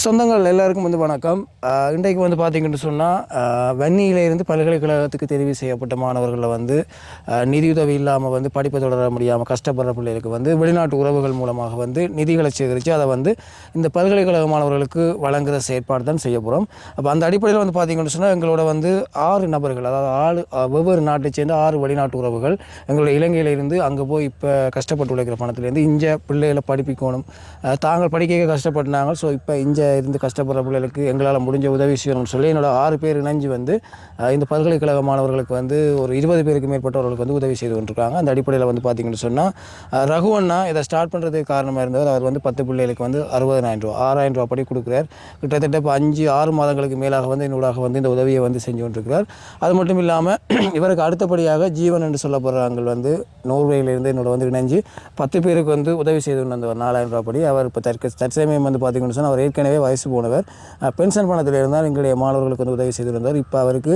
சொந்தங்கள் எல்லாருக்கும் வந்து வணக்கம். இன்றைக்கு வந்து பார்த்தீங்கன்னு சொன்னால் வன்னியிலேருந்து பல்கலைக்கழகத்துக்கு தெரிவு செய்யப்பட்ட மாணவர்களை வந்து நிதியுதவி இல்லாமல் வந்து படிப்பு தொடர முடியாமல் கஷ்டப்படுற பிள்ளைகளுக்கு வந்து வெளிநாட்டு உறவுகள் மூலமாக வந்து நிதிகளை சேகரித்து அதை வந்து இந்த பல்கலைக்கழக மாணவர்களுக்கு வழங்குகிற செயற்பாடு தான் செய்ய போகிறோம் அப்போ அந்த அடிப்படையில் வந்து பார்த்தீங்கன்னு சொன்னால் எங்களோட வந்து ஆறு நபர்கள் அதாவது ஆறு ஒவ்வொரு நாட்டை சேர்ந்த ஆறு வெளிநாட்டு உறவுகள் எங்களோட இலங்கையிலேருந்து அங்கே போய் இப்போ கஷ்டப்பட்டு உழைக்கிற பணத்துலேருந்து இங்கே பிள்ளைகளை படிப்பிக்கணும். தாங்கள் படிக்க கஷ்டப்பட்டாங்க ஸோ இப்போ இங்கே இருந்து கஷ்டப்படுற பிள்ளைகளுக்கு எங்களால் முடிஞ்ச உதவி செய்யணும்னு சொல்லி என்னோட ஆறு பேர் இணைஞ்சு வந்து இந்த பல்கலைக்கழக மாணவர்களுக்கு வந்து ஒரு இருபது பேருக்கு மேற்பட்டவர்களுக்கு வந்து உதவி செய்து கொண்டிருக்காங்க. அந்த அடிப்படையில் வந்து பார்த்திங்கன்னு சொன்னால் ரகுவண்ணா இதை ஸ்டார்ட் பண்ணுறதுக்கு காரணமாக இருந்தவர் அவர் வந்து பத்து பிள்ளைகளுக்கு வந்து அறுபதாயிரம் ரூபா ஆறாயிரம் ரூபா படி கொடுக்குறார். கிட்டத்தட்ட இப்போ அஞ்சு ஆறு மாதங்களுக்கு மேலாக வந்து என்னோடாக வந்து இந்த உதவியை வந்து செஞ்சு கொண்டிருக்கிறார். அது மட்டும் இல்லாமல் இவருக்கு அடுத்தபடியாக ஜீவன் என்று சொல்லப்படுறாங்க வந்து நோர்வேயிலிருந்து என்னோட வந்து இணைஞ்சு பத்து பேருக்கு வந்து உதவி செய்து கொண்டு வந்தவர் நாலாயிரம் ரூபா படி அவர் இப்போ தற்க தற்சமயம் வந்து பார்த்திங்கன்னு சொன்னால் அவர் ஏற்கனவே வயசு போனவர். பென்ஷன் பணத்தில் இருந்தால் எங்களுடைய மாணவர்களுக்கு வந்து உதவி செய்திருந்தார். இப்போ அவருக்கு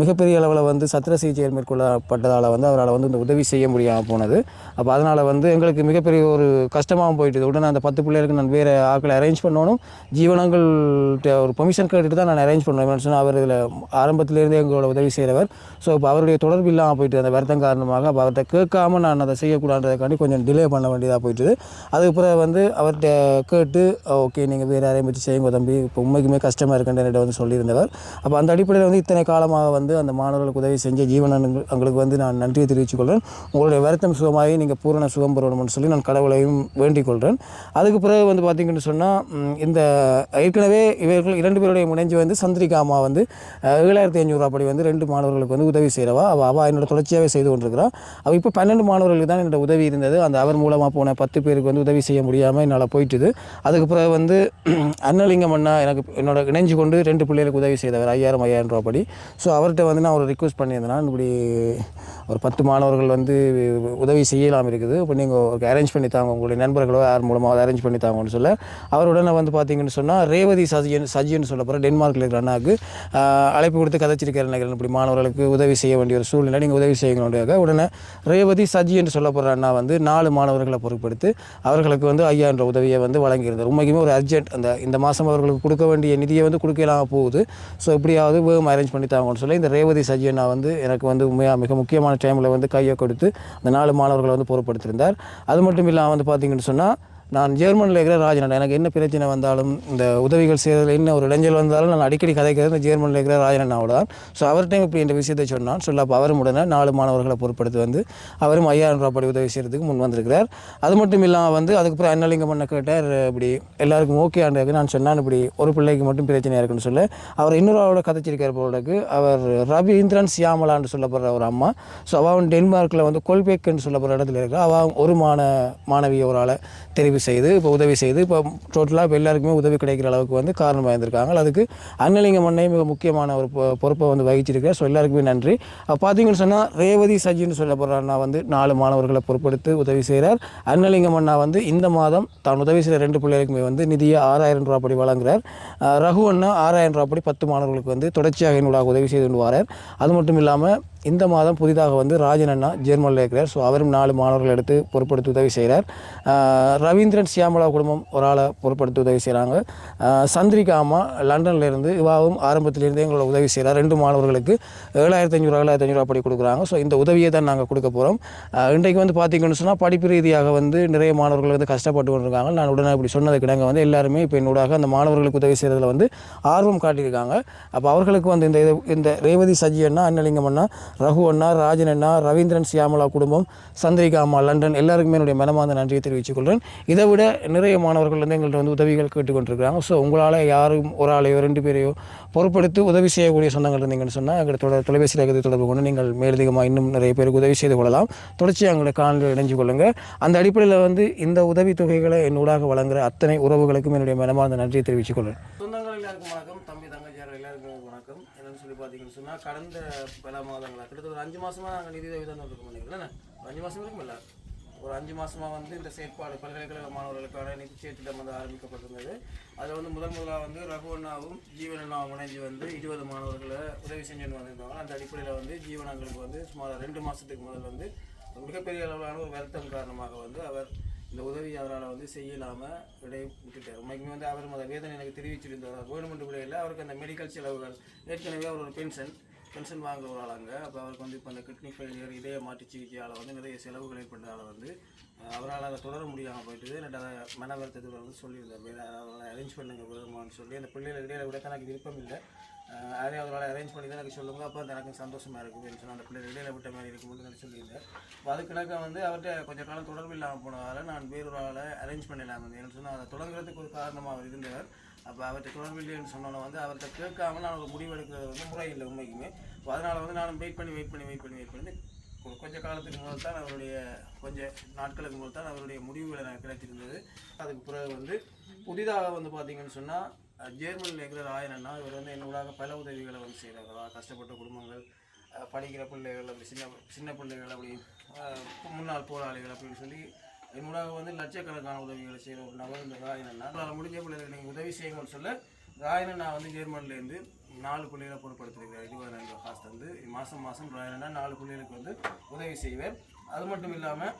மிகப்பெரிய அளவில் வந்து சத்திர சிகிச்சை மேற்கொள்ளப்பட்டதால் வந்து அவரால் வந்து இந்த உதவி செய்ய முடியாமல் போனது. அப்போ அதனால் வந்து எங்களுக்கு மிகப்பெரிய ஒரு கஷ்டமாகவும் போயிட்டு உடனே அந்த பத்து பிள்ளைகளுக்கு நான் வேறு ஆட்களை அரேஞ்ச் பண்ணணும். ஜீவனங்கள்கிட்ட ஒரு பெர்மிஷன் கேட்டுட்டு தான் நான் அரேஞ்ச் பண்ணுவேன் சொன்னால் அவர் இதில் ஆரம்பத்திலேருந்தே எங்களோட உதவி செய்கிறவர் ஸோ இப்போ அவருடைய தொடர்பு இல்லாமல் போயிட்டு அந்த வருத்தம் காரணமாக அப்போ அவர்கிட்ட கேட்காம நான் அதை செய்யக்கூடாதுன்றதுக்காண்டி கொஞ்சம் டிலே பண்ண வேண்டியதாக போயிட்டுது. அதுக்கு பிறகு வந்து அவர்கிட்ட கேட்டு ஓகே நீங்கள் வேறு அரேஞ்ச் பற்றி செய்யுங்க தம்பி. இப்போ உண்மைக்குமே கஷ்டமாக இருக்குன்னு என்னிடம் வந்து சொல்லியிருந்தவர். அப்போ அந்த அடிப்படையில் வந்து இத்தனை காலமாக வந்து அந்த மாணவர்களுக்கு உதவி செஞ்ச ஜீவனங்கள் அவங்களுக்கு வந்து நான் நன்றியை தெரிவித்துக்கொள்கிறேன் உங்களுடைய வருத்தம் சுகமாகி நீங்கள் பூரண சுகம் பெறணும்னு சொல்லி நான் கடவுளையும் வேண்டிக் கொள்கிறேன். அதுக்கு பிறகு வந்து பார்த்திங்கன்னு சொன்னால் இந்த ஏற்கனவே இவர்கள் இரண்டு பேருடைய முனைஞ்சு வந்து சந்திரிகா அம்மா வந்து ஏழாயிரத்தி ஐநூறுரூவா படி வந்து ரெண்டு மாணவர்களுக்கு வந்து உதவி செய்கிறவா அவள் அவள் என்னோட தொடர்ச்சியாகவே செய்து கொண்டிருக்கிறா. அவள் இப்போ பன்னெண்டு மாணவர்களுக்கு தான் என்னோட உதவி இருந்தது. அந்த அவர் மூலமாக போன பத்து பேருக்கு வந்து உதவி செய்ய முடியாமல் என்னால் போயிட்டுது. அதுக்கு பிறகு வந்து அன்னலிங்கம் அண்ணா எனக்கு என்னோட இணைஞ்சு கொண்டு ரெண்டு பிள்ளைகளுக்கு உதவி செய்தவர் ஐயாயிரம் ஐயாயிரம் ரூபா படி ஸோ அவர்கிட்ட வந்து நான் ஒரு ரிக்வஸ்ட் பண்ணியிருந்தேன் இப்படி ஒரு பத்து மாணவர்கள் வந்து உதவி செய்யலாம் இருக்குது. இப்போ நீங்கள் அரேஞ்ச் பண்ணி தாங்க உங்களுடைய நண்பர்களோ யார் மூலமாக அரேஞ்ச் பண்ணி தாங்கன்னு சொல்ல. அவருடனே வந்து பார்த்தீங்கன்னு சொன்னால் ரேவதி சஜியன் சஜின்னு சொல்ல போகிற டென்மார்க்கில் இருக்கிற அண்ணாவுக்கு அழைப்பு கொடுத்து கதைச்சிருக்கிற நினைக்கிறேன் இப்படி மாணவர்களுக்கு உதவி செய்ய வேண்டிய ஒரு சூழ்நிலை நீங்கள் உதவி செய்யணுன்றதுக்காக உடனே ரேவதி சஜி என்று சொல்லப்படுற அண்ணா வந்து நாலு மாணவர்களை பொருட்படுத்தி அவர்களுக்கு வந்து ஐயாயிரம் ரூபாய் உதவியை வந்து வழங்கியிருந்தார். உண்மைக்குமே ஒரு அர்ஜென்ட் அந்த இந்த மாதம் அவர்களுக்கு கொடுக்க வேண்டிய நிதியை வந்து கொடுக்கலாம் போகுது. ஸோ எப்படியாவது வேகம் அரேஞ்ச் பண்ணி தாங்கன்னு சொல்லி இந்த ரேவதி சஜி வந்து எனக்கு வந்து மிக முக்கியமான டைமில் வந்து கையை கொடுத்து அந்த நாலு மாணவர்களை வந்து பொறுப்படுத்தியிருந்தார் அது மட்டும் இல்லாமல் வந்து பார்த்தீங்கன்னு சொன்னால் நான் ஜெர்மனில் இருக்கிற ராஜநாடு எனக்கு என்ன பிரச்சனை வந்தாலும் இந்த உதவிகள் செய்கிறதுல என்ன ஒரு இடைஞ்சல் வந்தாலும் நான் அடிக்கடி கதைக்கிறது இந்த ஜெர்மனில் இருக்கிற ராஜனண்ணாவோட தான் ஸோ அவர்கிட்டையும் இப்படி இந்த விஷயத்தை சொன்னான். சொல்ல அப்போ அவரும் உடனே நாலு மாணவர்களை பொருட்படுத்தி வந்து அவரும் ஐயாயிரம் ரூபாய் படி உதவி செய்கிறதுக்கு முன் வந்திருக்கிறார். அது மட்டும் இல்லாமல் வந்து அதுக்கப்புறம் அண்ணலிங்கம் பண்ண கேட்டார் இப்படி எல்லாருக்கும் ஓகே ஆண்டு நான் சொன்னான் இப்படி ஒரு பிள்ளைக்கு மட்டும் பிரச்சனையாக இருக்குன்னு சொல்ல. அவர் இன்னொரு ஆளோட கதைச்சிருக்கார் போலக்கு அவர் ரவீந்திரன் சியாமலான்னு சொல்லப்படுற ஒரு அம்மா. ஸோ அவன் டென்மார்க்கில் வந்து கொல்பேக்குன்னு சொல்லப்படுற இடத்துல இருக்கிற அவன் ஒரு மாண மாணவியை ஒரு ஆளை தெரிவு செய்து இப்போ உதவி செய்து இப்போ டோட்டலாக இப்போ எல்லாருக்குமே உதவி கிடைக்கிற அளவுக்கு வந்து காரணமாக இருந்திருக்காங்க அதுக்கு அன்னலிங்கம் அண்ணே மிக முக்கியமான ஒரு பொ- பொறுப்பை வந்து வகிச்சிருக்கார் ஸோ எல்லாருக்குமே நன்றி. அப்போ பார்த்தீங்கன்னு சொன்னால் ரேவதி சஜின்னு சொல்லப்படுற வந்து நாலு மாணவர்களை பொறுப்படுத்தி உதவி செய்கிறார் அன்னலிங்கம் அண்ணா வந்து இந்த மாதம் தான் உதவி செய்கிற ரெண்டு பிள்ளைகளுக்குமே வந்து நிதியை ஆறாயிரம் ரூபா படி வழங்குறார். ரகு அண்ணா ஆறாயிரம் ரூபா படி பத்து மாணவர்களுக்கு வந்து தொடர்ச்சியாக என்னோட உதவி செய்து கொண்டு வரார். அது மட்டும் இல்லாமல் இந்த மாதம் புதிதாக வந்து ராஜன் அண்ணா ஜெர்மனில் இருக்கிறார் ஸோ அவரும் நாலு மாணவர்கள் எடுத்து பொருட்படுத்த உதவி செய்கிறார் ரவீந்திரன் சியாமலா குடும்பம் ஒரு ஆளை பொருட்படுத்த உதவி செய்கிறாங்க சந்திரிகா அம்மா லண்டன்லேருந்து இவாவும் ஆரம்பத்திலிருந்தே எங்களோட உதவி செய்கிறார் ரெண்டு மாணவர்களுக்கு ஏழாயிரத்தி ஐநூறு ஏழாயிரத்தி ஐநூறு படி கொடுக்குறாங்க. ஸோ இந்த உதவியை தான் நாங்கள் கொடுக்க போகிறோம் இன்றைக்கு வந்து பார்த்திங்கன்னு சொன்னால் படிப்பு ரீதியாக வந்து நிறைய மாணவர்கள் வந்து கஷ்டப்பட்டு கொண்டிருக்காங்க. நான் உடனே இப்படி சொன்னதுக்கு நாங்கள் வந்து எல்லாருமே இப்போ என்னோடாக அந்த மாணவர்களுக்கு உதவி செய்கிறதுல வந்து ஆர்வம் காட்டியிருக்காங்க. அப்போ அவர்களுக்கு வந்து இந்த இது- இந்த ரேவதி சஜி அண்ணா அண்ணலிங்கம் அண்ணா ரகு அண்ணா ராஜன் அண்ணா ரவீந்திரன் சியாமலா குடும்பம் சந்திரிகா அம்மா லண்டன் எல்லாருக்குமே என்னுடைய மனமார்ந்த நன்றியை தெரிவித்துக் கொள்கிறேன். இதை விட நிறைய மாணவர்கள் வந்து எங்கள்கிட்ட வந்து உதவிகள் கேட்டுக்கொண்டிருக்கிறாங்க. ஸோ உங்களால் யாரும் ஒரு ஆளையோ ரெண்டு பேரையோ பொறுப்படுத்தி உதவி செய்யக்கூடிய சொந்தங்கள் இருந்தீங்கன்னு சொன்னால் எங்களோட தொட தொலைபேசி இலக்கத்தை தொடர்பு கொண்டு நீங்கள் மேலதிகமாக இன்னும் நிறைய பேருக்கு உதவி செய்து கொள்ளலாம். தொடர்ச்சியாக எங்களுடைய காணொலியில் இணைஞ்சு கொள்ளுங்கள் அந்த அடிப்படையில் வந்து இந்த உதவித் தொகைகளை என்னூடாக வழங்குகிற அத்தனை உறவுகளுக்கும் என்னுடைய மனமார்ந்த நன்றியை தெரிவித்துக் கொள்கிறேன் சொந்தங்கள் எல்லாருக்கும் வணக்கம் தம்பி தங்கச்சியார் எல்லாருக்கும் வணக்கம் என்னன்னு சொல்லி ஆனால் கடந்த பல மாதங்களாக கிட்டத்தட்ட ஒரு அஞ்சு மாதமாக நாங்கள் நிதி உதவி தான் இருக்கோம் நினைக்கிறேன் ஒரு அஞ்சு மாதம் இருக்குமில்ல ஒரு அஞ்சு மாதமாக வந்து இந்த செயற்பாடு பல்கலைக்கழக மாணவர்களுக்கான நிதி திட்டம் வந்து ஆரம்பிக்கப்பட்டிருந்தது. அதில் வந்து முதல் முதலாக வந்து ரகுவண்ணாவும் ஜீவனண்ணாவும் இணைஞ்சு வந்து இருபது மாணவர்களை உதவி செஞ்சுன்னு வந்திருந்தாங்க. அந்த அடிப்படையில் வந்து ஜீவனங்களுக்கு வந்து சுமார் ரெண்டு மாதத்துக்கு முதல் வந்து மிகப்பெரிய அளவிலான ஒரு வருத்தம் காரணமாக வந்து அவர் இந்த உதவி அவரால் வந்து செய்யலாமல் விடை விட்டுட்டார். உண்மைக்குமே வந்து அவர் அந்த வேதனை எனக்கு தெரிவிச்சிருந்தார். கவர்மெண்ட் பிள்ளையில் அவருக்கு அந்த மெடிக்கல் செலவுகள் ஏற்கனவே அவர் ஒரு பென்ஷன் பென்ஷன் வாங்குற ஒரு ஆளாங்க அப்போ அவருக்கு வந்து இப்போ அந்த கிட்னி ஃபெயிலியர் இதய மாற்று சிகிச்சையால் வந்து நிறைய செலவுகள் ஏற்பட்டதால் வந்து அவரால் அதை தொடர முடியாமல் போயிட்டு ரெண்டு அதை மன வருத்தத்தில் வந்து சொல்லியிருந்தார். வேறு அரேஞ்ச் பண்ணுங்க விரும்புமான்னு சொல்லி அந்த பிள்ளைகள் இடையில விட எனக்கு விருப்பம் இல்லை. அதே யாரையும் அவரால் அரேஞ்ச் பண்ணி தான் எனக்கு சொல்லுங்க. அப்போ அந்த எனக்கு சந்தோஷமாக இருக்குது அப்படின்னு சொன்னால் அந்த பிள்ளை வெளியில் விட்ட மாதிரி இருக்கும்போது எனக்கு சொல்லியிருந்தேன் அப்போ அதுக்கு வந்து அவர்கிட்ட கொஞ்சம் காலம் தொடர்பு இல்லாமல் போனதால் நான் வேறொரு ஆளை அரேஞ்ச் பண்ணிடலாம் ஏன்னு சொன்னால் அதை தொடங்குறதுக்கு ஒரு காரணமாக அவர் இருந்தவர். அப்போ அவர்கிட்ட தொடர்பு இல்லைன்னு சொன்னோன்னே வந்து அவர்கிட்ட கேட்காம நான் ஒரு முடிவு எடுக்கிறது வந்து முறை இல்லை உண்மைக்குமே. அப்போ அதனால் வந்து நான் வெயிட் பண்ணி வெயிட் பண்ணி வெயிட் பண்ணி வெயிட் பண்ணி கொஞ்சம் கொஞ்ச காலத்துக்கு முதல் தான் அவருடைய கொஞ்சம் நாட்களுக்கு முதல் தான் அவருடைய முடிவுகள் நான் கிடைச்சிருந்தது அதுக்கு பிறகு வந்து புதிதாக வந்து பார்த்தீங்கன்னு சொன்னால் ஜேர்மனியில் இருக்கிற ராயனன்னா இவர் வந்து என்னோட பல உதவிகளை வந்து செய்கிறார் கஷ்டப்பட்ட குடும்பங்கள் படிக்கிற பிள்ளைகள் அப்படி சின்ன சின்ன பிள்ளைகள் அப்படி முன்னாள் போராளிகள் அப்படின்னு சொல்லி என்னோட வந்து லட்சக்கணக்கான உதவிகளை செய்கிற ஒரு நபர் இந்த ராயனண்ணா அவரால் முடிஞ்ச பிள்ளைகள் நீங்கள் உதவி செய்யுங்கன்னு சொல்ல ராயனண்ணா வந்து ஜெர்மனிலேருந்து நாலு பிள்ளைகளை பொருட்படுத்திருக்கிறார் இருபதாயிரம் ரூபாய் காசு தந்து மாதம் மாதம் ராயனண்ணா நாலு பிள்ளைகளுக்கு வந்து உதவி செய்வேன். அது மட்டும் இல்லாமல்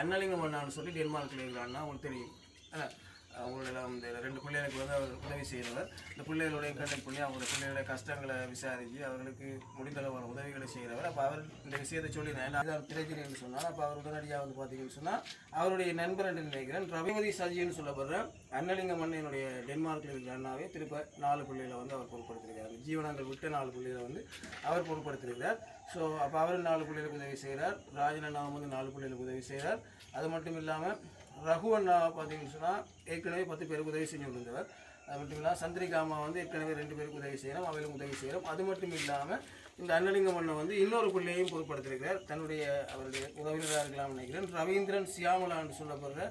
அண்ணலிங்கம் அண்ணான்னு சொல்லி டென்மார்க்கில் இருக்கிற அண்ணா உங்களுக்கு தெரியும். அஹ் அவங்களோட இந்த ரெண்டு பிள்ளைகளுக்கு வந்து அவர் உதவி செய்கிறவர் இந்த பிள்ளைகளுடைய கண்டக்ட் பண்ணி அவங்களோட பிள்ளைகளுடைய கஷ்டங்களை விசாரித்து அவர்களுக்கு முடிந்தளவான உதவிகளை செய்கிறவர். அப்போ அவர் இந்த விஷயத்தை சொல்லி நான் அதான் என்று சொன்னால் அப்போ அவர் உடனடியாக வந்து பார்த்தீங்கன்னு சொன்னால் அவருடைய நண்பர் என்று நினைக்கிறேன் ரவிமதி சஜின்னு சொல்லப்படுற அண்ணலிங்க மன்னனுடைய டென்மார்க்கில் இருக்கிற அண்ணாவே திருப்ப நாலு பிள்ளைகளை வந்து அவர் பொருட்படுத்திருக்கிறார் ஜீவனங்கள் விட்ட நாலு பிள்ளைகளை வந்து அவர் பொருட்படுத்திருக்கிறார் ஸோ அப்போ அவர் நாலு பிள்ளைகளுக்கு உதவி செய்கிறார். ராஜன் அண்ணாவும் வந்து நாலு பிள்ளைகளுக்கு உதவி செய்கிறார். அது மட்டும் இல்லாமல் ரகு அண்ணா பார்த்தீங்கன்னு சொன்னால் ஏற்கனவே பத்து பேருக்கு உதவி செஞ்சு கொண்டிருந்தவர். அது மட்டும் இல்லாமல் சந்திரிகா அம்மா வந்து ஏற்கனவே ரெண்டு பேருக்கு உதவி செய்கிறோம் அவர்களும் உதவி செய்கிறோம் அது மட்டும் இல்லாமல் இந்த அண்ணலிங்கம் அண்ணன் வந்து இன்னொரு பிள்ளையையும் பொருட்படுத்திருக்கிறார் தன்னுடைய அவருடைய உதவினராக இருக்கலாம் நினைக்கிறேன். ரவீந்திரன் சியாமலான்னு சொல்லப்படுற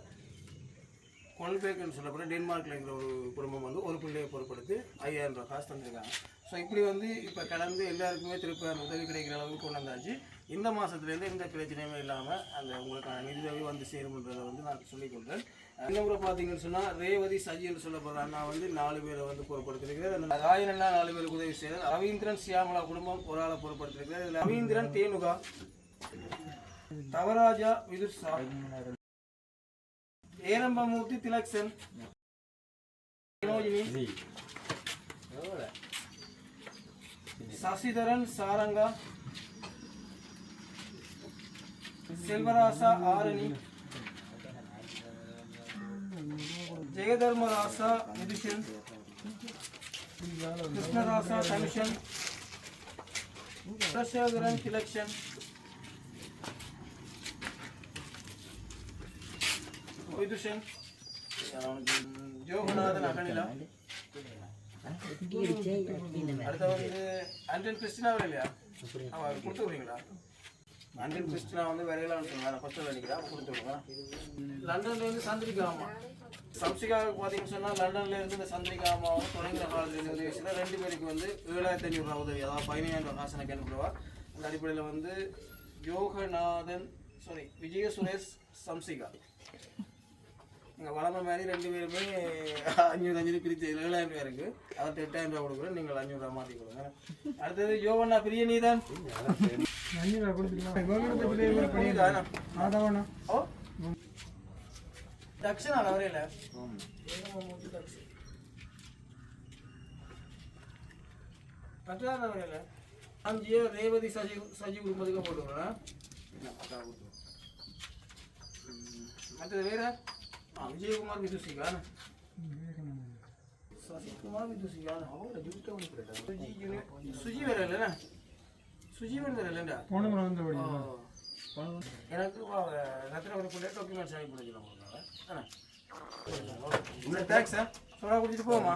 கொல்பேக்குன்னு சொல்லப்படுற டென்மார்க்கில் இருக்கிற ஒரு குடும்பம் வந்து ஒரு பிள்ளையை பொருட்படுத்தி ஐயாயிரம் ரூபாய் காசு தந்திருக்காங்க. ஸோ இப்படி வந்து இப்போ கடந்து எல்லாருக்குமே திருப்பி உதவி கிடைக்கிற அளவுக்கு கொண்டு வந்தாச்சு இந்த மாதத்துலேருந்து எந்த பிரச்சனையுமே இல்லாமல் அந்த உங்களுக்கான நிதியுதவி வந்து சேரும்ன்றதை வந்து நான் சொல்லிக்கொள்கிறேன். இந்த முறை பார்த்தீங்கன்னு சொன்னால் ரேவதி சஜின்னு சொல்லப்படுற அண்ணா வந்து நாலு பேரை வந்து பொருட்படுத்திருக்கிறார் அந்த ராயன் அண்ணா நாலு பேருக்கு உதவி செய்கிறார் ரவீந்திரன் சியாமலா குடும்பம் ஒரு ஆளை பொருட்படுத்திருக்கிறார் இதுல ரவீந்திரன் தேனுகா தவராஜா விதுஷா ஏரம்பமூர்த்தி திலக்ஷன் வினோஜினி சசிதரன் சாரங்கா செல்வராசா ஆரணி ஜெயதர்மராசா நிதிஷன் கிருஷ்ணராசா கமிஷன் பிரசேகரன் திலக்ஷன் விதுஷன் ஜோகநாதன் அகனிலா அடுத்து வந்து அண்டன் கிறிஸ்டினா இல்லையா ஆமா அது விடுறீங்களா அண்டன் கிறிஸ்டினா வந்து விரையிலான்னு சொன்னாங்க ஃபஸ்ட்டு நினைக்கிறேன் அப்போ கொடுத்து விடுங்க லண்டன்ல இருந்து சந்திரிகா அம்மா. சம்சிகாவுக்கு பார்த்தீங்கன்னு சொன்னால் லண்டன்ல இருந்து இந்த சந்திரிகா அம்மாவும் தொடங்கின காலத்துல இருந்து உதவி செய்யல ரெண்டு பேருக்கு வந்து ஏழாயிரத்தி ஐநூறு ரூபா உதவி அதாவது பதினையாயிரம் ரூபா காசு எனக்கு அனுப்பிடுவா. அந்த அடிப்படையில் வந்து யோகநாதன் சாரி விஜய சுரேஷ் சம்சிகா. நீங்கள் வளர்ந்த மாதிரி ரெண்டு பேருமே அஞ்சூறு அஞ்சூறு பிரித்து ஏழாயிரம் ரூபாய் இருக்கு. அவர்கிட்ட எட்டாயிரம் ரூபாய் கொடுக்குறேன் நீங்கள் அஞ்சூறு ரூபா மாற்றி கொடுங்க. அடுத்தது யோகண்ணா ஓ? தக்ஷனா ரேவதி சஜி குடும்பத்துக்கு மற்றது வேற? ஆ விஜயகுமார் விதுசிகா சசிகுமார் விதுசிகா சுஜி வேற வேறு இல்லைண்டா? போன முறை வந்து. எனக்கு ரத்தின ஒரு பிள்ளை டாக்குமெண்ட்ஸ் ஆகி பிடிச்சிடும் உள்ள டேக்ஸா சோடா குடிச்சிட்டு போமா